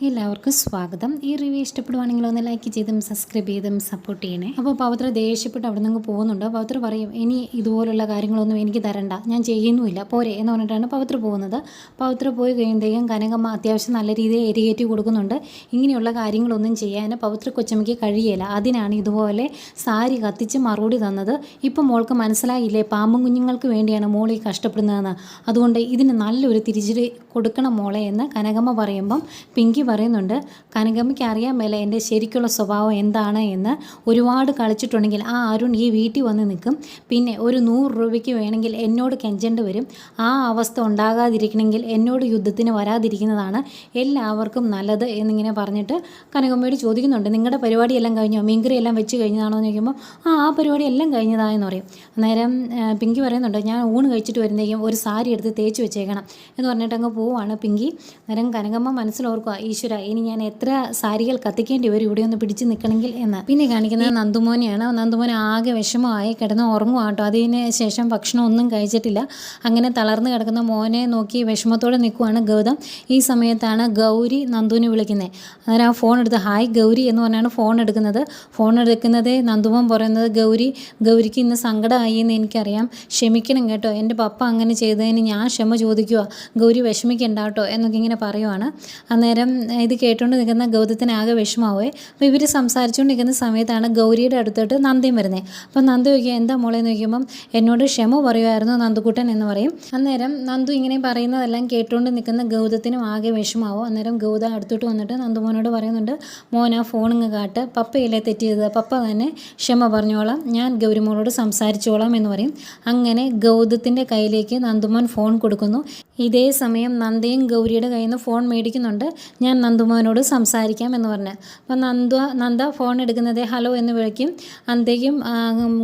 എല്ലാവർക്കും സ്വാഗതം. ഈ റിവ്യൂ ഇഷ്ടപ്പെടുവാണെങ്കിൽ ഒന്ന് ലൈക്ക് ചെയ്തും സബ്സ്ക്രൈബ് ചെയ്തും സപ്പോർട്ട് ചെയ്യണേ. അപ്പോൾ പവിത്ര ദേഷ്യപ്പെട്ട് അവിടെ നിന്ന് പോകുന്നുണ്ട്. പവിത്ര പറയും ഇനി ഇതുപോലുള്ള കാര്യങ്ങളൊന്നും എനിക്ക് തരണ്ട. ഞാൻ ചെയ്യുന്നുമില്ല. പോരെ. എന്ന് പറഞ്ഞിട്ടാണ് പവിത്ര പോകുന്നത്. പവിത്ര പോയി കഴിയുമ്പോഴേക്കും കനകമ്മ അത്യാവശ്യം നല്ല രീതിയിൽ എരികേറ്റി കൊടുക്കുന്നുണ്ട്. ഇങ്ങനെയുള്ള കാര്യങ്ങളൊന്നും ചെയ്യാൻ പവിത്ര കൊച്ചമ്മയ്ക്ക് കഴിയില്ല അതിനാണ് ഇതുപോലെ സാരി കത്തിച്ച് മറുപടി തന്നത്. ഇപ്പം മോൾക്ക് മനസ്സിലായില്ലേ പാമ്പും കുഞ്ഞുങ്ങൾക്ക് വേണ്ടിയാണ് മോൾ ഈ കഷ്ടപ്പെടുന്നതെന്ന്. അതുകൊണ്ട് ഇതിന് നല്ലൊരു തിരിച്ചടി കൊടുക്കണം മോളെ എന്ന് കനകമ്മ പറയുമ്പം പിങ്കി പറയുന്നുണ്ട് കനകമ്മയ്ക്ക് അറിയാൻ മേല എന്റെ ശരിക്കുള്ള സ്വഭാവം എന്താണ് എന്ന് ഒരുപാട് കളിച്ചിട്ടുണ്ടെങ്കിൽ ആ അരുൺ ഈ വീട്ടിൽ വന്ന് നിൽക്കും. പിന്നെ ഒരു നൂറ് രൂപയ്ക്ക് വേണമെങ്കിൽ എന്നോട് കെഞ്ചേണ്ടി വരും. ആ അവസ്ഥ ഉണ്ടാകാതിരിക്കണമെങ്കിൽ എന്നോട് യുദ്ധത്തിന് വരാതിരിക്കുന്നതാണ് എല്ലാവർക്കും നല്ലത് എന്നിങ്ങനെ പറഞ്ഞിട്ട് കനകമ്മയോട് ചോദിക്കുന്നുണ്ട് നിങ്ങളുടെ പരിപാടിയെല്ലാം കഴിഞ്ഞോ? മീൻകറി എല്ലാം വെച്ച് കഴിഞ്ഞതാണോ? എന്ന് ചോദിക്കുമ്പോൾ ആ ആ പരിപാടി എല്ലാം കഴിഞ്ഞതായെന്ന് പറയും. അന്നേരം പിങ്കി പറയുന്നുണ്ട് ഞാൻ ഊണ് കഴിച്ചിട്ട് വരുന്നേക്കും ഒരു സാരി എടുത്ത് തേച്ച് വെച്ചേക്കണം എന്ന് പറഞ്ഞിട്ട് അങ്ങ് പോവാണ് പിങ്കി. അന്നേരം കനകമ്മ മനസ്സിലോർക്കുക ഈശ്വര ഇനി ഞാൻ എത്ര സാരികൾ കത്തിക്കേണ്ടി വരും ഇവിടെ ഒന്ന് പിടിച്ച് നിൽക്കണമെങ്കിൽ എന്ന്. പിന്നെ കാണിക്കുന്നത് നന്ദുമോനെയാണ്. നന്ദുമോൻ ആകെ വിഷമമായി കിടന്ന് ഉറങ്ങുവാട്ടോ അതിന് ശേഷം ഭക്ഷണം ഒന്നും കഴിച്ചിട്ടില്ല. അങ്ങനെ തളർന്ന് കിടക്കുന്ന മോനെ നോക്കി വിഷമത്തോടെ നിൽക്കുവാണ് ഗൗതം. ഈ സമയത്താണ് ഗൗരി നന്ദുവിനെ വിളിക്കുന്നത്. അന്നേരം ആ ഫോൺ എടുത്ത് ഹായ് ഗൗരി എന്ന് പറഞ്ഞാണ് ഫോൺ എടുക്കുന്നത്. ഫോൺ എടുക്കുന്നത് നന്ദുമോൻ പറയുന്നത് ഗൗരി ഗൗരിക്ക് ഇന്ന് സങ്കടമായി എന്ന് എനിക്കറിയാം. ക്ഷമിക്കണം കേട്ടോ. എന്റെ പപ്പ അങ്ങനെ ചെയ്തതിന് ഞാൻ ക്ഷമ ചോദിക്കുക ഗൗരി വിഷമിക്കണ്ട കേട്ടോ എന്നൊക്കെ ഇങ്ങനെ പറയുവാണ്. അന്നേരം ഇത് കേട്ടുകൊണ്ട് നിൽക്കുന്ന ഗൗതത്തിന് ആകെ വിഷമാവേ അപ്പോൾ ഇവർ സംസാരിച്ചുകൊണ്ട് നിൽക്കുന്ന സമയത്താണ് ഗൗരിയുടെ അടുത്തോട്ട് നന്ദിയും വരുന്നത് അപ്പോൾ നന്ദു ചോദിക്കുക എന്താ മോളെ? ചോദിക്കുമ്പം എന്നോട് ക്ഷമ പറയുമായിരുന്നു നന്ദുക്കുട്ടൻ എന്ന് പറയും. അന്നേരം നന്ദു ഇങ്ങനെ പറയുന്നതെല്ലാം കേട്ടുകൊണ്ട് നിൽക്കുന്ന ഗൗതത്തിനും ആകെ വിഷമാവും. അന്നേരം ഗൗത അടുത്തോട്ട് വന്നിട്ട് നന്ദു മോനോട് പറയുന്നുണ്ട് മോൻ ആ ഫോണിങ് കാട്ട്. പപ്പയില്ലേ തെറ്റ് ചെയ്തത് പപ്പ തന്നെ ക്ഷമ പറഞ്ഞോളാം. ഞാൻ ഗൗരിമോളോട് സംസാരിച്ചോളാം എന്ന് പറയും. അങ്ങനെ ഗൗതത്തിന്റെ കയ്യിലേക്ക് നന്ദുമോൻ ഫോൺ കൊടുക്കുന്നു. ഇതേ സമയം നന്ദയും ഗൗരിയുടെ കയ്യിൽ നിന്ന് ഫോൺ മേടിക്കുന്നുണ്ട്. ഞാൻ നന്ദുമോനോട് സംസാരിക്കാം എന്ന് പറഞ്ഞ്. അപ്പം നന്ദ നന്ദ ഫോൺ എടുക്കുന്നത് ഹലോ എന്ന് വിളിക്കും. അന്തേക്കും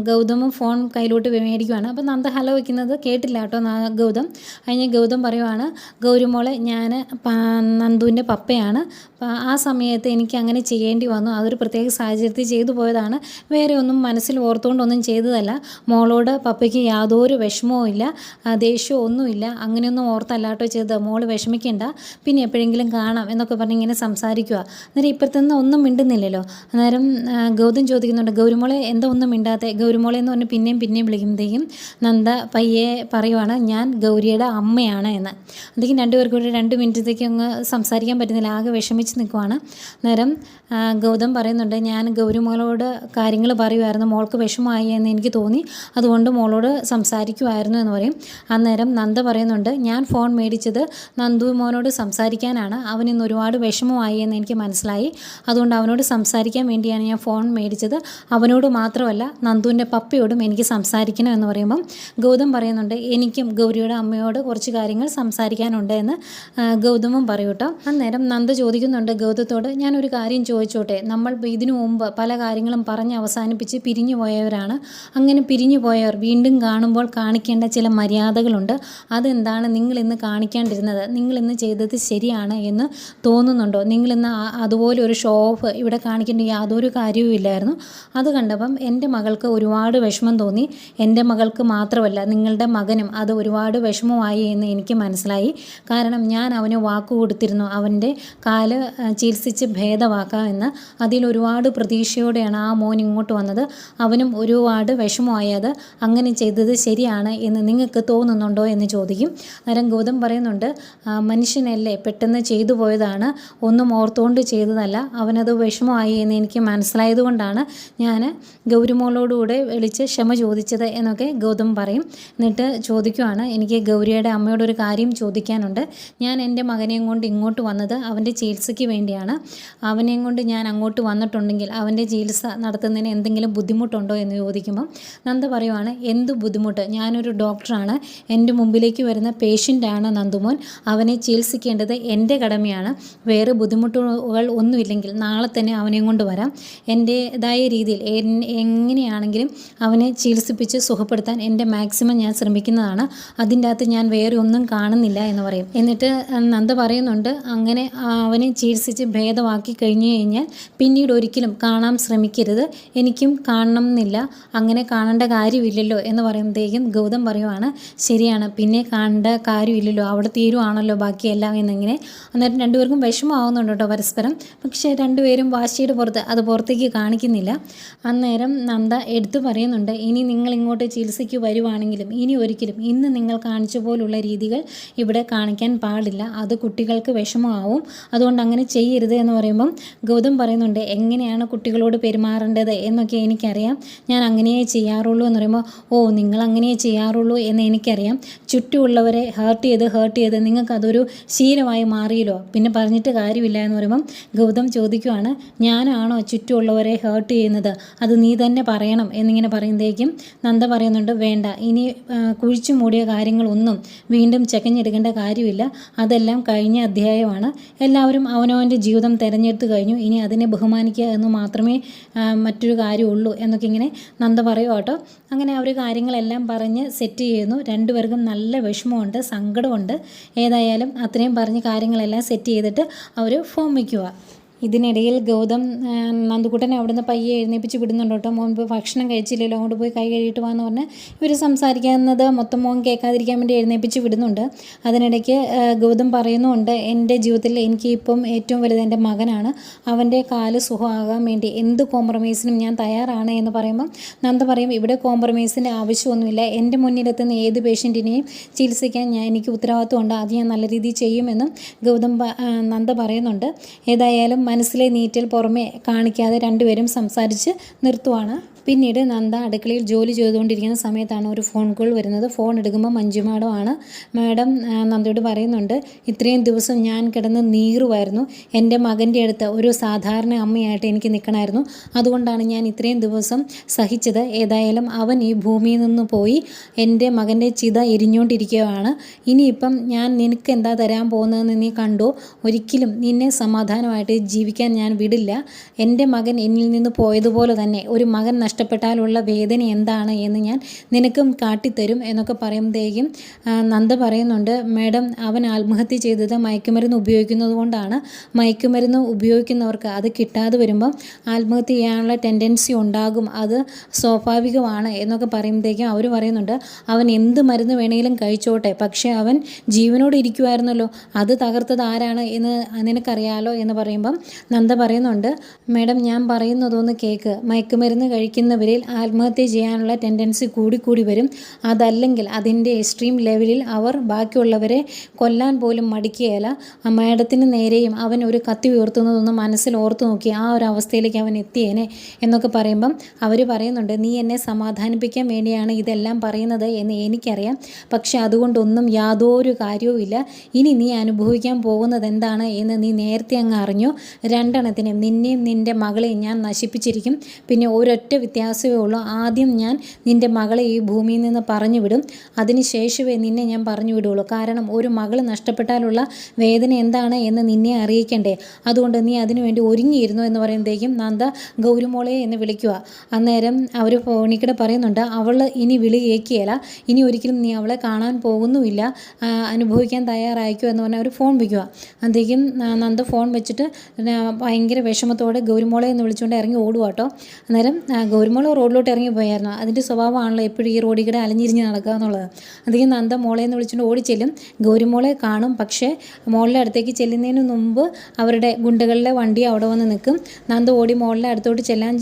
ഗൗതമും ഫോൺ കയ്യിലോട്ട് മേടിക്കുവാണ്. അപ്പം നന്ദ ഹലോ വയ്ക്കുന്നത് കേട്ടില്ല കേട്ടോ ഗൗതം. അതിന് ഗൗതം പറയുവാണ് ഗൗരിമോളെ ഞാൻ നന്ദുവിന്റെ പപ്പയാണ്. ആ സമയത്ത് എനിക്ക് അങ്ങനെ ചെയ്യേണ്ടി വന്നു. അതൊരു പ്രത്യേക സാഹചര്യത്തിൽ ചെയ്തു പോയതാണ്. വേറെ ഒന്നും മനസ്സിൽ ഓർത്തുകൊണ്ടൊന്നും ചെയ്തതല്ല. മോളോട് പപ്പയ്ക്ക് യാതൊരു വിഷമവും ഇല്ല ദേഷ്യമോ ഒന്നുമില്ല അങ്ങനെയൊന്നും ഓർത്തല്ലാട്ടോ ചെയ്ത് മോൾ വിഷമിക്കണ്ട. പിന്നെ എപ്പോഴെങ്കിലും കാണാം എന്നൊക്കെ പറഞ്ഞ് ഇങ്ങനെ സംസാരിക്കുക അന്നേരം ഇപ്പുറത്തുനിന്ന് ഒന്നും മിണ്ടുന്നില്ലല്ലോ. അന്നേരം ഗൗതം ചോദിക്കുന്നുണ്ട് ഗൗരിമോളെ എന്താ ഒന്നും മിണ്ടാത്തെ? ഗൗരിമോളെ എന്ന് പറഞ്ഞ് പിന്നെയും പിന്നെയും വിളിക്കുമ്പോഴത്തേക്കും നന്ദ പയ്യെ പറയുവാണ് ഞാൻ ഗൗരിയുടെ അമ്മയാണ് എന്ന്. അതേക്കും രണ്ടുപേർക്കും കൂടി രണ്ട് മിനിറ്റത്തേക്ക് അങ്ങ് സംസാരിക്കാൻ പറ്റുന്നില്ല. ആകെ വിഷമിച്ച് നിൽക്കുവാണ്. അന്നേരം ഗൗതം പറയുന്നുണ്ട് ഞാൻ ഗൗരിമോളോട് കാര്യങ്ങൾ പറയുമായിരുന്നു മോൾക്ക് വിഷമമായി എന്ന് എനിക്ക് തോന്നി. അതുകൊണ്ട് മോളോട് സംസാരിക്കുമായിരുന്നു എന്ന് പറയും. അന്നേരം നന്ദ പറയുന്നുണ്ട് ഞാൻ ഫോൺ മേടിച്ചത് നന്ദു മോനോട് സംസാരിക്കാനാണ്. അവൻ ഇന്ന് ഒരുപാട് വിഷമമായി എന്ന് എനിക്ക് മനസ്സിലായി. അതുകൊണ്ട് അവനോട് സംസാരിക്കാൻ വേണ്ടിയാണ് ഞാൻ ഫോൺ മേടിച്ചത്. അവനോട് മാത്രമല്ല നന്ദുവിന്റെ പപ്പയോടും എനിക്ക് സംസാരിക്കണം എന്ന് പറയുമ്പം ഗൗതം പറയുന്നുണ്ട് എനിക്കും ഗൗരിയുടെ അമ്മയോട് കുറച്ച് കാര്യങ്ങൾ സംസാരിക്കാനുണ്ട് എന്ന് ഗൗതമും പറയും കേട്ടോ. അന്നേരം നന്ദ ചോദിക്കുന്നുണ്ട് ഗൗതത്തോട് ഞാനൊരു കാര്യം ചോദിച്ചോട്ടെ? നമ്മൾ ഇതിനു മുമ്പ് പല കാര്യങ്ങളും പറഞ്ഞ് അവസാനിപ്പിച്ച് പിരിഞ്ഞു പോയവരാണ്. അങ്ങനെ പിരിഞ്ഞു പോയവർ വീണ്ടും കാണുമ്പോൾ കാണിക്കേണ്ട ചില മര്യാദകളുണ്ട്. അതെന്താണ്? നിങ്ങൾ ഇന്ന് കാണിക്കാണ്ടിരുന്നത് നിങ്ങൾ ഇന്ന് ചെയ്തത് ശരിയാണ് എന്ന് തോന്നുന്നുണ്ടോ? നിങ്ങളിന്ന് അതുപോലെ ഒരു ഷോ ഓഫ് ഇവിടെ കാണിക്കേണ്ട യാതൊരു കാര്യവുമില്ലായിരുന്നു അത് കണ്ടപ്പം എന്റെ മകൾക്ക് ഒരുപാട് വിഷമം തോന്നി. എന്റെ മകൾക്ക് മാത്രമല്ല നിങ്ങളുടെ മകനും അത് ഒരുപാട് വിഷമമായി എന്ന് എനിക്ക് മനസ്സിലായി. കാരണം ഞാൻ അവന് വാക്ക് കൊടുത്തിരുന്നു. അവന്റെ കാൽ ചികിത്സിച്ച് ഭേദമാക്കാമെന്ന് അതിൽ ഒരുപാട് പ്രതീക്ഷയോടെയാണ് ആ മോൻ ഇങ്ങോട്ട് വന്നത്. അവനും ഒരുപാട് വിഷമമായത്. അങ്ങനെ ചെയ്തത് ശരിയാണ് എന്ന് നിങ്ങൾക്ക് തോന്നുന്നുണ്ടോ എന്ന് ചോദിക്കും. അന്നേരം ഗൗതം പറയുന്നുണ്ട് "ആ, മനുഷ്യനല്ലേ പെട്ടെന്ന് ചെയ്തു പോയതാണ്. ഒന്നും ഓർത്തുകൊണ്ട് ചെയ്തതല്ല. അവനത് വിഷമമായി എന്ന് എനിക്ക് മനസ്സിലായതുകൊണ്ടാണ് ഞാൻ ഗൗരിമോളോടുകൂടെ വിളിച്ച് ക്ഷമ ചോദിച്ചത് എന്നൊക്കെ ഗൗതം പറയും. എന്നിട്ട് ചോദിക്കുവാണ് എനിക്ക് ഗൗരിയുടെ അമ്മയോട് ഒരു കാര്യം ചോദിക്കാനുണ്ട്. ഞാൻ എന്റെ മകനെയും കൊണ്ട് ഇങ്ങോട്ട് വന്നത് അവന്റെ ചികിത്സയ്ക്ക് വേണ്ടിയാണ്. അവനെയും കൊണ്ട് ഞാൻ അങ്ങോട്ട് വന്നിട്ടുണ്ടെങ്കിൽ അവന്റെ ചികിത്സ നടത്തുന്നതിന് എന്തെങ്കിലും ബുദ്ധിമുട്ടുണ്ടോ എന്ന് ചോദിക്കുമ്പം നന്ദ പറയുവാണ് എന്ത് ബുദ്ധിമുട്ട്? ഞാനൊരു ഡോക്ടറാണ്. എന്റെ മുമ്പിലേക്ക് വരുന്ന പേഷ്യന്റാണ് നന്ദുമോൻ അവനെ ചികിത്സിക്കേണ്ടത് എന്റെ കടമയാണ്. വേറെ ബുദ്ധിമുട്ടുകൾ ഒന്നുമില്ലെങ്കിൽ നാളെ തന്നെ അവനെയും കൊണ്ട് വരാം എന്റേതായ രീതിയിൽ എങ്ങനെയാണെങ്കിലും അവനെ ചികിത്സിപ്പിച്ച് സുഖപ്പെടുത്താൻ എന്റെ മാക്സിമം ഞാൻ ശ്രമിക്കുന്നതാണ്. അതിന്റെ അകത്ത് ഞാൻ വേറെ ഒന്നും കാണുന്നില്ല എന്ന് പറയും. എന്നിട്ട് നന്ദ പറയുന്നുണ്ട് അങ്ങനെ അവനെ ചികിത്സിച്ച് ഭേദമാക്കി കഴിഞ്ഞു കഴിഞ്ഞാൽ പിന്നീട് ഒരിക്കലും കാണാൻ ശ്രമിക്കരുത്. എനിക്കും കാണണം എന്നില്ല. അങ്ങനെ കാണേണ്ട കാര്യമില്ലല്ലോ എന്ന് പറയുമ്പോഴത്തേക്കും ഗൗതം പറയുവാണ് ശരിയാണ്. പിന്നെ കാണേണ്ട കാര്യം കാര്യമില്ലല്ലോ അവിടെ തീരുവാണല്ലോ ബാക്കിയെല്ലാം എന്നിങ്ങനെ. അന്നേരം രണ്ടുപേർക്കും വിഷമമാവുന്നുണ്ട് കേട്ടോ പരസ്പരം. പക്ഷേ രണ്ടുപേരും വാശിയുടെ പുറത്ത് അത് പുറത്തേക്ക് കാണിക്കുന്നില്ല. അന്നേരം നന്ദ എടുത്തു പറയുന്നുണ്ട് ഇനി നിങ്ങൾ ഇങ്ങോട്ട് ചികിത്സയ്ക്ക് വരുവാണെങ്കിലും ഇനി ഒരിക്കലും ഇന്ന് നിങ്ങൾ കാണിച്ച പോലുള്ള രീതികൾ ഇവിടെ കാണിക്കാൻ പാടില്ല. അത് കുട്ടികൾക്ക് വിഷമമാവും. അതുകൊണ്ട് അങ്ങനെ ചെയ്യരുത് എന്ന് പറയുമ്പം ഗൗതം പറയുന്നുണ്ട് എങ്ങനെയാണ് കുട്ടികളോട് പെരുമാറേണ്ടത് എന്നൊക്കെ എനിക്കറിയാം. ഞാൻ അങ്ങനെയേ ചെയ്യാറുള്ളൂ എന്ന് പറയുമ്പോൾ ഓ നിങ്ങൾ അങ്ങനെയേ ചെയ്യാറുള്ളൂ എന്ന് എനിക്കറിയാം. ചുറ്റുമുള്ളവരെ ഹേർട്ട് ചെയ്ത് ഹേർട്ട് ചെയ്ത് നിങ്ങൾക്ക് അതൊരു ശീലമായി മാറിയല്ലോ? പിന്നെ പറഞ്ഞിട്ട് കാര്യമില്ല എന്ന് പറയുമ്പം ഗൗതം ചോദിക്കുവാണ് ഞാനാണോ ചുറ്റുമുള്ളവരെ ഹേർട്ട് ചെയ്യുന്നത്? അത് നീ തന്നെ പറയണം. എന്നിങ്ങനെ പറയുമ്പോഴേക്കും നന്ദ പറയുന്നുണ്ട് വേണ്ട ഇനി കുഴിച്ചു മൂടിയ കാര്യങ്ങളൊന്നും വീണ്ടും ചെക്കഞ്ഞെടുക്കേണ്ട കാര്യമില്ല. അതെല്ലാം കഴിഞ്ഞ അധ്യായമാണ്. എല്ലാവരും അവനവന്റെ ജീവിതം തിരഞ്ഞെടുത്ത് കഴിഞ്ഞു. ഇനി അതിനെ ബഹുമാനിക്കുക എന്ന് മാത്രമേ മറ്റൊരു കാര്യമുള്ളൂ. എന്നൊക്കെ ഇങ്ങനെ നന്ദ പറയൂ കേട്ടോ. അങ്ങനെ അവർ കാര്യങ്ങളെല്ലാം പറഞ്ഞ് സെറ്റ് ചെയ്യുന്നു. രണ്ടുപേർക്കും നല്ല വിഷമമുണ്ട് സങ്കടമുണ്ട്. ഏതായാലും അത്രയും പറഞ്ഞ് കാര്യങ്ങളെല്ലാം സെറ്റ് ചെയ്തിട്ട് അവർ ഫോം വയ്ക്കുക ഇതിനിടയിൽ ഗൗതം നന്ദുക്കുട്ടനെ അവിടുന്ന് പയ്യെ എഴുന്നേപ്പിച്ച് വിടുന്നുണ്ട് കേട്ടോ. മോൻ ഭക്ഷണം കഴിച്ചില്ലല്ലോ അങ്ങോട്ട് പോയി കൈ കഴുകിയിട്ട് വാന്ന് പറഞ്ഞ് ഇവർ സംസാരിക്കുന്നത് മൊത്തം മോൻ കേൾക്കാതിരിക്കാൻ വേണ്ടി എഴുന്നേപ്പിച്ച് വിടുന്നുണ്ട്. അതിനിടയ്ക്ക് ഗൗതം പറയുന്നുമുണ്ട് എന്റെ ജീവിതത്തിൽ എനിക്ക് ഇപ്പം ഏറ്റവും വലുത് എന്റെ മകനാണ്. അവന്റെ കാൽ സുഖമാകാൻ വേണ്ടി എന്ത് കോംപ്രമൈസിനും ഞാൻ തയ്യാറാണ് എന്ന് പറയുമ്പം നന്ദ പറയും ഇവിടെ കോംപ്രമൈസിന്റെ ആവശ്യമൊന്നുമില്ല. എന്റെ മുന്നിലെത്തുന്ന ഏത് പേഷ്യന്റിനെയും ചികിത്സിക്കാൻ ഞാൻ എനിക്ക് ഉത്തരവാദിത്വമുണ്ട് അത് ഞാൻ നല്ല രീതിയിൽ ചെയ്യുമെന്നും ഗൗതം നന്ദ പറയുന്നുണ്ട്. ഏതായാലും മനസ്സിലെ നീറ്റൽ പുറമേ കാണിക്കാതെ രണ്ടുപേരും സംസാരിച്ച് നിർത്തുവാണ് പിന്നീട് നന്ദ അടുക്കളയിൽ ജോലി ചെയ്തുകൊണ്ടിരിക്കുന്ന സമയത്താണ് ഒരു ഫോൺ കോൾ വരുന്നത്. ഫോൺ എടുക്കുമ്പോൾ മഞ്ജു മാഡമാണ് മാഡം നന്ദയോട് പറയുന്നുണ്ട് ഇത്രയും ദിവസം ഞാൻ കിടന്ന് നീറുമായിരുന്നു എന്റെ മകന്റെ അടുത്ത് ഒരു സാധാരണ അമ്മയായിട്ട് എനിക്ക് നിൽക്കണമായിരുന്നു. അതുകൊണ്ടാണ് ഞാൻ ഇത്രയും ദിവസം സഹിച്ചത്. ഏതായാലും അവൻ ഈ ഭൂമിയിൽ നിന്ന് പോയി എന്റെ മകന്റെ ചിത എരിഞ്ഞുകൊണ്ടിരിക്കുകയാണ്. ഇനിയിപ്പം ഞാൻ നിനക്ക് എന്താ തരാൻ പോകുന്നതെന്ന് നീ കണ്ടോ? ഒരിക്കലും നിന്നെ സമാധാനമായിട്ട് ജീവിക്കാൻ ഞാൻ വിടില്ല. എന്റെ മകൻ എന്നിൽ നിന്ന് പോയതുപോലെ തന്നെ ഒരു മകൻ നഷ്ടപ്പെട്ടാലുള്ള വേദന എന്താണ് എന്ന് ഞാൻ നിനക്കും കാട്ടിത്തരും എന്നൊക്കെ പറയുമ്പോഴേക്കും നന്ദ പറയുന്നുണ്ട് മാഡം അവൻ ആത്മഹത്യ ചെയ്തത് മയക്കുമരുന്ന് ഉപയോഗിക്കുന്നത് കൊണ്ടാണ്. മയക്കുമരുന്ന് ഉപയോഗിക്കുന്നവർക്ക് അത് കിട്ടാതെ വരുമ്പം ആത്മഹത്യ ചെയ്യാനുള്ള ടെൻഡൻസി ഉണ്ടാകും. അത് സ്വാഭാവികമാണ് എന്നൊക്കെ പറയുമ്പോഴേക്കും അവർ പറയുന്നുണ്ട് അവൻ എന്ത് മരുന്ന് വേണമെങ്കിലും കഴിച്ചോട്ടെ. പക്ഷേ അവൻ ജീവനോട് ഇരിക്കുമായിരുന്നല്ലോ അത് തകർത്തത് ആരാണ് എന്ന് നിനക്കറിയാലോ എന്ന് പറയുമ്പം നന്ദ പറയുന്നുണ്ട് മാഡം ഞാൻ പറയുന്നതൊന്ന് കേക്ക്. മയക്കുമരുന്ന് കഴിക്കുന്നവരിൽ ആത്മഹത്യ ചെയ്യാനുള്ള ടെൻഡൻസി കൂടിക്കൂടി വരും. അതല്ലെങ്കിൽ അതിന്റെ എക്സ്ട്രീം ലെവലിൽ അവർ ബാക്കിയുള്ളവരെ കൊല്ലാൻ പോലും മടിക്കുകയില്ല. ആ മാഡത്തിന് നേരെയും അവൻ ഒരു കത്തി ഉയർത്തുന്നതൊന്നും മനസ്സിൽ ഓർത്തു നോക്കി ആ ഒരു അവസ്ഥയിലേക്ക് അവൻ എത്തിയേനെ എന്നൊക്കെ പറയുമ്പം അവർ പറയുന്നുണ്ട് നീ എന്നെ സമാധാനിപ്പിക്കാൻ വേണ്ടിയാണ് ഇതെല്ലാം പറയുന്നത് എന്ന് എനിക്കറിയാം. പക്ഷെ അതുകൊണ്ടൊന്നും യാതൊരു കാര്യവുമില്ല ഇനി നീ അനുഭവിക്കാൻ പോകുന്നത് എന്താണ് എന്ന് നീ നേരത്തെ അങ്ങ് അറിഞ്ഞു. രണ്ടെണ്ണത്തിനും നിന്നെയും നിന്റെ മകളെയും ഞാൻ നശിപ്പിച്ചിരിക്കും. പിന്നെ ഒരൊറ്റ വ്യത്യാസമേ ഉള്ളൂ. ആദ്യം ഞാൻ നിന്റെ മകളെ ഈ ഭൂമിയിൽ നിന്ന് പറഞ്ഞു വിടും അതിന് ശേഷമേ നിന്നെ ഞാൻ പറഞ്ഞു വിടുകയുള്ളൂ കാരണം ഒരു മകൾ നഷ്ടപ്പെട്ടാലുള്ള വേദന എന്താണ് എന്ന് നിന്നെ അറിയിക്കണ്ടേ? അതുകൊണ്ട് നീ അതിനുവേണ്ടി ഒരുങ്ങിയിരുന്നു എന്ന് പറയുമ്പോഴേക്കും നന്ദ ഗൗരിമോളെ എന്ന് വിളിക്കുക. അന്നേരം അവർ ഫോണിക്കിടെ പറയുന്നുണ്ട് അവൾ ഇനി വിളി ഏക്കിയല്ല ഇനി ഒരിക്കലും നീ അവളെ കാണാൻ പോകുന്നുമില്ല. അനുഭവിക്കാൻ തയ്യാറായിക്കോ എന്ന് പറഞ്ഞാൽ അവർ ഫോൺ വയ്ക്കുക അന്നേക്കും നന്ദ ഫോൺ വെച്ചിട്ട് ഭയങ്കര വിഷമത്തോടെ ഗൗരിമോളെ എന്ന് വിളിച്ചുകൊണ്ട് ഇറങ്ങി ഓടുക കേട്ടോ അന്നേരം ഗൗരിമോൾ റോഡിലോട്ട് ഇറങ്ങി പോയായിരുന്നു അതിന്റെ സ്വഭാവമാണല്ലോ എപ്പോഴും ഈ റോഡിൽ കൂടെ അലഞ്ഞിരിഞ്ഞ് നടക്കുക എന്നുള്ളത്. അധികം നന്ദ മോളെ എന്ന് വിളിച്ചുകൊണ്ട് ഓടിച്ചെല്ലും ഗൗരിമോളെ കാണും. പക്ഷേ മോളിലെ അടുത്തേക്ക് ചെല്ലുന്നതിന് മുമ്പ് അവരുടെ ഗുണ്ടകളിലെ വണ്ടി അവിടെ വന്ന് നിൽക്കും. നന്ദ ഓടി മോളിലെ അടുത്തോട്ട് ചെല്ലാൻ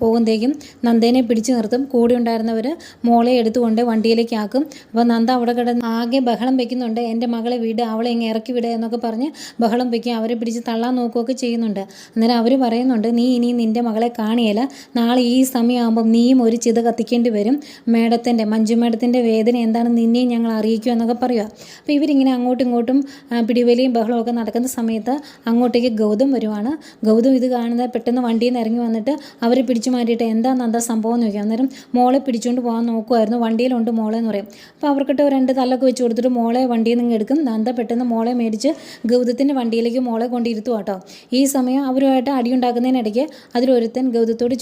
പോകുമ്പോഴേക്കും നന്ദേനെ പിടിച്ചു നിർത്തും. കൂടെ ഉണ്ടായിരുന്നവർ മോളെ എടുത്തുകൊണ്ട് വണ്ടിയിലേക്ക് ആക്കും. അപ്പോൾ നന്ദ അവിടെ കിടന്ന് ആകെ ബഹളം വെക്കുന്നുണ്ട്. എന്റെ മകളെ വിട്. അവളെ ഇങ്ങനെ ഇറക്കി വിടുക എന്നൊക്കെ പറഞ്ഞ് ബഹളം വെക്കും. അവരെ പിടിച്ച് തള്ളാൻ നോക്കുകയൊക്കെ ചെയ്യുന്നുണ്ട്. അന്നേരം അവർ പറയുന്നുണ്ട് നീ ഇനി നിന്റെ മകളെ കാണിയല്ല നാളെ ഈ സമയമാകുമ്പം നീയും ഒരു ചിത കത്തിക്കേണ്ടി വരും. മേഡത്തിന്റെ മഞ്ജു മേഡത്തിന്റെ വേദന എന്താണെന്ന് നിന്നെയും ഞങ്ങൾ അറിയിക്കുക എന്നൊക്കെ പറയുക. അപ്പോൾ ഇവരിങ്ങനെ അങ്ങോട്ടും ഇങ്ങോട്ടും പിടിവലിയും ബഹളവും ഒക്കെ നടക്കുന്ന സമയത്ത് അങ്ങോട്ടേക്ക് ഗൗതം വരുവാണ്. ഗൗതം ഇത് കാണുന്നത് പെട്ടെന്ന് വണ്ടിയിൽ നിന്ന് ഇറങ്ങി വന്നിട്ട് അവരെ പിടിച്ചു മാറ്റിയിട്ട് എന്താ സംഭവം എന്ന് ചോദിക്കും. അന്നേരം മോളെ പിടിച്ചുകൊണ്ട് പോകാൻ നോക്കുമായിരുന്നു വണ്ടിയിലുണ്ട് മോളെ എന്ന് പറയും. അപ്പോൾ അവർക്കിട്ട് രണ്ട് തല്ലൊക്കെ വെച്ച് കൊടുത്തിട്ട് മോളെ വണ്ടിയിൽ നിന്ന് എടുക്കും. നന്ദ പെട്ടെന്ന് മോളെ മേടിച്ച് ഗൗതത്തിന്റെ വണ്ടിയിലേക്ക് മോളെ കൊണ്ടിരുത്തു കേട്ടോ ഈ സമയം അവരുമായിട്ട് അടിയുണ്ടാക്കുന്നതിനിടയ്ക്ക് അതിലൊരുത്തൻ ഗൗതത്തോട്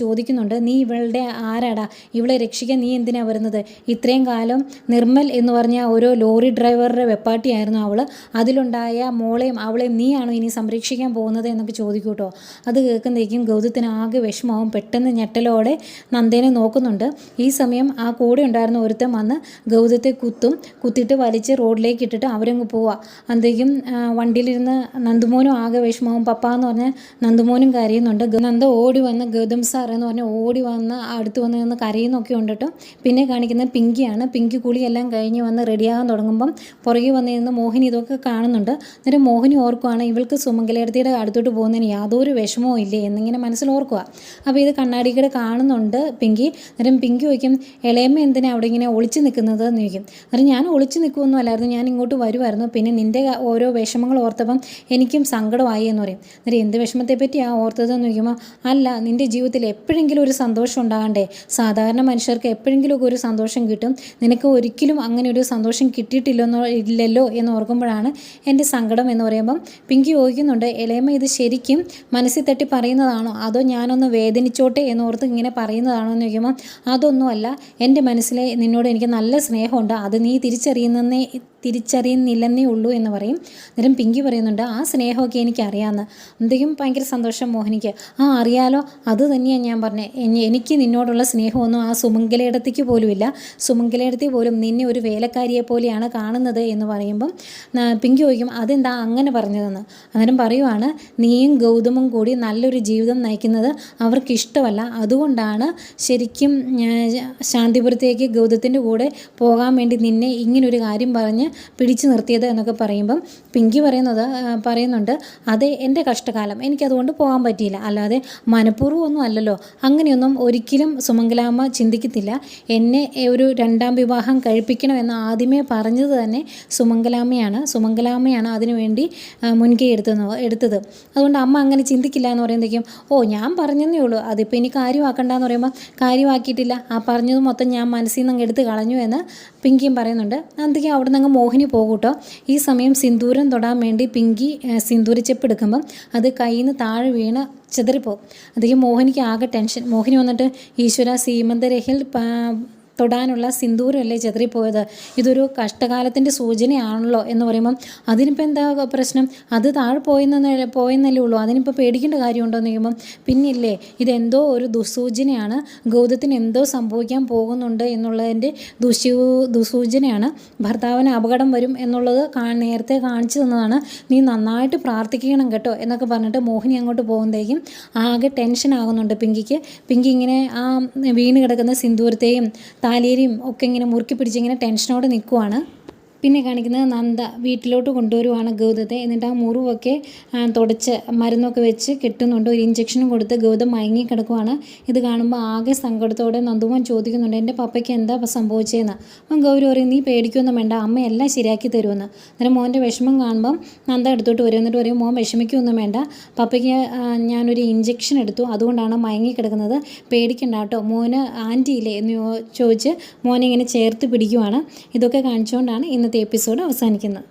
ചോദിക്കുന്നുണ്ട് നീ ഇവളുടെ ആരാടാ? ഇവളെ രക്ഷിക്കാൻ നീ എന്തിനാണ് വരുന്നത്? ഇത്രയും കാലം നിർമ്മൽ എന്ന് പറഞ്ഞ ഓരോ ലോറി ഡ്രൈവറുടെ വെപ്പാട്ടിയായിരുന്നു അവൾ അതിലുണ്ടായ മോളെയും അവളെയും നീയാണോ ഇനി സംരക്ഷിക്കാൻ പോകുന്നത് എന്നൊക്കെ ചോദിക്കും കേട്ടോ അത് കേൾക്കുന്നതേക്കും ഗൗതത്തിന് ആകെ വിഷമവും പെട്ടെന്ന് ഞെട്ടലോടെ നന്ദേനെ നോക്കുന്നുണ്ട്. ഈ സമയം ആ കൂടെ ഉണ്ടായിരുന്ന ഒരുത്തൻ വന്ന് ഗൗതത്തെ കുത്തും കുത്തിയിട്ട് വലിച്ച് റോഡിലേക്ക് ഇട്ടിട്ട് അവരങ്ങ് പോവുക അന്തേക്കും വണ്ടിയിലിരുന്ന് നന്ദുമോനും ആകെ വിഷമവും പപ്പ എന്ന് പറഞ്ഞാൽ നന്ദുമോനും കരയുന്നുണ്ട്. നന്ദ ഓടി വന്ന് ഗൗതം സാർ എന്ന് പറഞ്ഞ് ഓടി വന്ന് അടുത്ത് വന്ന് നിന്ന് കരയുന്നൊക്കെ ഉണ്ട് പിന്നെ കാണിക്കുന്നത് പിങ്കിയാണ്. പിങ്കി കുളിയെല്ലാം കഴിഞ്ഞ് വന്ന് റെഡിയാകാൻ തുടങ്ങുമ്പം പുറകെ വന്ന് നിന്ന് മോഹിനി ഇതൊക്കെ കാണുന്നുണ്ട്. എന്നിട്ട് മോഹിനി ഓർക്കുവാണ് ഇവൾക്ക് സുമംഗലേടത്തിയുടെ അടുത്തോട്ട് പോകുന്നതിന് യാതൊരു വിഷമവും ഇല്ലേ? എന്നിങ്ങനെ മനസ്സിൽ ഓർക്കുക അപ്പോൾ ഇത് കണ്ണാടിക്കടെ കാണുന്നുണ്ട് പിങ്കി. അന്നേരം പിങ്കി ചോദിക്കും ഇളയമ്മ എന്തിനാ അവിടെ ഇങ്ങനെ ഒളിച്ചു നിൽക്കുന്നത്? എന്ന് ചോദിക്കും. അന്നേരം ഞാൻ ഒളിച്ചു നിൽക്കുമൊന്നും അല്ലായിരുന്നു ഞാൻ ഇങ്ങോട്ട് വരുമായിരുന്നു പിന്നെ നിന്റെ ഓരോ വിഷമങ്ങൾ ഓർത്തപ്പം എനിക്കും സങ്കടമായി എന്ന് പറയും. അന്നേരം എന്ത് വിഷമത്തെ പറ്റിയാണ് ഓർത്തതെന്ന് ചോദിക്കുമ്പോൾ അല്ല നിന്റെ ജീവിതത്തിൽ എപ്പോഴെങ്കിലും ഒരു സന്തോഷം ഉണ്ടാകണ്ടേ? സാധാരണ മനുഷ്യർക്ക് എപ്പോഴെങ്കിലുമൊക്കെ ഒരു സന്തോഷം കിട്ടും. നിനക്ക് ഒരിക്കലും അങ്ങനെ ഒരു സന്തോഷം കിട്ടിയിട്ടില്ലെന്നോ ഇല്ലല്ലോ എന്ന് ഓർക്കുമ്പോഴാണ് എന്റെ സങ്കടം എന്ന് പറയുമ്പം പിങ്കി ചോദിക്കുന്നുണ്ട് ഇളയമ്മ ഇത് ശരിക്കും മനസ്സിൽ തട്ടി പറയുന്നതാണോ? അതോ ഞാനൊന്ന് വേദനിച്ചോട്ടെ എന്നോർത്ത് ഇങ്ങനെ പറയുന്നതാണോ എന്ന് ചോദിക്കുമ്പോൾ അതൊന്നുമല്ല. എന്റെ മനസ്സിലെ നിന്നോട് എനിക്ക് നല്ല സ്നേഹമുണ്ട്. അത് നീ തിരിച്ചറിയുന്നേ തിരിച്ചറിയുന്നില്ലെന്നേ ഉള്ളൂ എന്ന് പറയും. അന്നേരം പിങ്കി പറയുന്നുണ്ട് ആ സ്നേഹമൊക്കെ എനിക്കറിയാമെന്ന് എന്തെങ്കിലും ഭയങ്കര സന്തോഷം മോഹനിക്ക്. ആ അറിയാലോ അത് തന്നെയാണ് ഞാൻ പറഞ്ഞത് എനിക്ക് നിന്നോടുള്ള സ്നേഹമൊന്നും ആ സുമംഗലയിടത്തേക്ക് പോലുമില്ല. സുമംഗലയിടത്തിൽ പോലും നിന്നെ ഒരു വേലക്കാരിയെ പോലെയാണ് കാണുന്നത് എന്ന് പറയുമ്പം പിങ്കി ചോദിക്കും അതെന്താ അങ്ങനെ പറഞ്ഞതെന്ന്? അന്നേരം പറയുവാണ് നീയും ഗൗതമും കൂടി നല്ലൊരു ജീവിതം നയിക്കുന്നത് അവർക്ക് ഇഷ്ടമല്ല അതുകൊണ്ടാണ് ശരിക്കും ശാന്തിപുരത്തേക്ക് ഗൗതത്തിന്റെ കൂടെ പോകാൻ വേണ്ടി നിന്നെ ഇങ്ങനൊരു കാര്യം പറഞ്ഞ് പിടിച്ചു നിർത്തിയത് എന്നൊക്കെ പറയുമ്പം പിങ്കി പറയുന്നത് പറയുന്നുണ്ട് അതെ എന്റെ കഷ്ടകാലം. എനിക്കതുകൊണ്ട് പോകാൻ പറ്റിയില്ല. അല്ലാതെ മനഃപൂർവം ഒന്നും അല്ലല്ലോ. അങ്ങനെയൊന്നും ഒരിക്കലും സുമംഗലാമ്മ ചിന്തിക്കത്തില്ല. എന്നെ ഒരു രണ്ടാം വിവാഹം കഴിപ്പിക്കണമെന്ന് ആദ്യമേ പറഞ്ഞത് തന്നെ സുമംഗലാമ്മയാണ്. സുമംഗലാമ്മയാണ് അതിനുവേണ്ടി മുൻകൈ എടുത്തത് എടുത്തത്. അതുകൊണ്ട് അമ്മ അങ്ങനെ ചിന്തിക്കില്ല എന്ന് പറയുമ്പോഴേക്കും ഓ ഞാൻ പറഞ്ഞതേ ഉള്ളൂ. അതിപ്പോൾ ഇനി കാര്യമാക്കണ്ടെന്ന് പറയുമ്പോൾ കാര്യമാക്കിയിട്ടില്ല. ആ പറഞ്ഞത് മൊത്തം ഞാൻ മനസ്സിൽ നിന്ന് എടുത്ത് കളഞ്ഞു എന്ന് പിങ്കിയും പറയുന്നുണ്ട്. അന്തിക്ക് അവിടെ നിന്ന് അങ്ങ് മോഹിനി പോകൂട്ടോ. ഈ സമയം സിന്ദൂരം തൊടാൻ വേണ്ടി പിങ്കി സിന്ദൂരി സിന്ദൂരച്ചെപ്പ് എടുക്കുമ്പം അത് കയ്യിൽ നിന്ന് താഴെ വീണ് ചിതറിപ്പോവും. അധികം മോഹിനിക്ക് ആകെ ടെൻഷൻ. മോഹിനി വന്നിട്ട് ഈശ്വര സീമന്തരഹിൽ തൊടാനുള്ള സിന്ദൂരമല്ലേ ചെതറിപ്പോയത്? ഇതൊരു കഷ്ടകാലത്തിന്റെ സൂചനയാണല്ലോ എന്ന് പറയുമ്പം അതിനിപ്പോൾ എന്താ പ്രശ്നം? അത് താഴെ പോയെന്നല്ലേ പോയെന്നല്ലേ ഉള്ളൂ. അതിനിപ്പോൾ പേടിക്കേണ്ട കാര്യമുണ്ടോ എന്ന് ചോദിക്കുമ്പം പിന്നില്ലേ ഇതെന്തോ ഒരു ദുസൂചനയാണ്. ഗൗതത്തിന് എന്തോ സംഭവിക്കാൻ പോകുന്നുണ്ട് എന്നുള്ളതിന്റെ ദുശൂ ദുസൂചനയാണ്. ഭർത്താവിന് അപകടം വരും എന്നുള്ളത് കാ നേരത്തെ കാണിച്ചു തന്നതാണ്. നീ നന്നായിട്ട് പ്രാർത്ഥിക്കണം കേട്ടോ എന്നൊക്കെ പറഞ്ഞിട്ട് മോഹിനി അങ്ങോട്ട് പോകുമ്പോഴേക്കും ആകെ ടെൻഷൻ ആകുന്നുണ്ട് പിങ്കിക്ക്. പിങ്കി ഇങ്ങനെ ആ വീണ് കിടക്കുന്ന സിന്ദൂരത്തെയും താലിയേരിയും ഒക്കെ ഇങ്ങനെ മുറുക്കി പിടിച്ചിങ്ങനെ ടെൻഷനോട് നിൽക്കുവാണ്. പിന്നെ കാണിക്കുന്നത് നന്ദ വീട്ടിലോട്ട് കൊണ്ടുവരുവാണ് ഗൗതത്തെ. എന്നിട്ട് ആ മുറിവൊക്കെ തുടച്ച് മരുന്നൊക്കെ വെച്ച് കെട്ടുന്നുണ്ട്. ഒരു ഇഞ്ചക്ഷനും കൊടുത്ത് ഗൗതം മയങ്ങി കിടക്കുവാണ് ഇത് കാണുമ്പോൾ ആകെ സങ്കടത്തോടെ നന്ദുമോൻ ചോദിക്കുന്നുണ്ട് എന്റെ പപ്പയ്ക്ക് എന്താ സംഭവിച്ചതെന്ന് അപ്പം ഗൗരി പറയും നീ പേടിക്കൊന്നും വേണ്ട അമ്മ എല്ലാം ശരിയാക്കി തരുമെന്ന്. അന്നേരം മോന്റെ വിഷമം കാണുമ്പം നന്ദ എടുത്തോട്ട് വരും. എന്നിട്ട് പറയും മോൻ വിഷമിക്കൊന്നും വേണ്ട. പപ്പയ്ക്ക് ഞാനൊരു ഇഞ്ചക്ഷൻ എടുത്തു. അതുകൊണ്ടാണ് മയങ്ങി കിടക്കുന്നത് കേട്ടോ. മോന് ആന്റിയില്ലേ എന്ന് ചോദിച്ച് മോനെ ഇങ്ങനെ ചേർത്ത് പിടിക്കുവാണ്. ഇതൊക്കെ കാണിച്ചുകൊണ്ടാണ് ഇന്നത്തെ എപ്പിസോഡ് അവസാനിക്കുന്നത്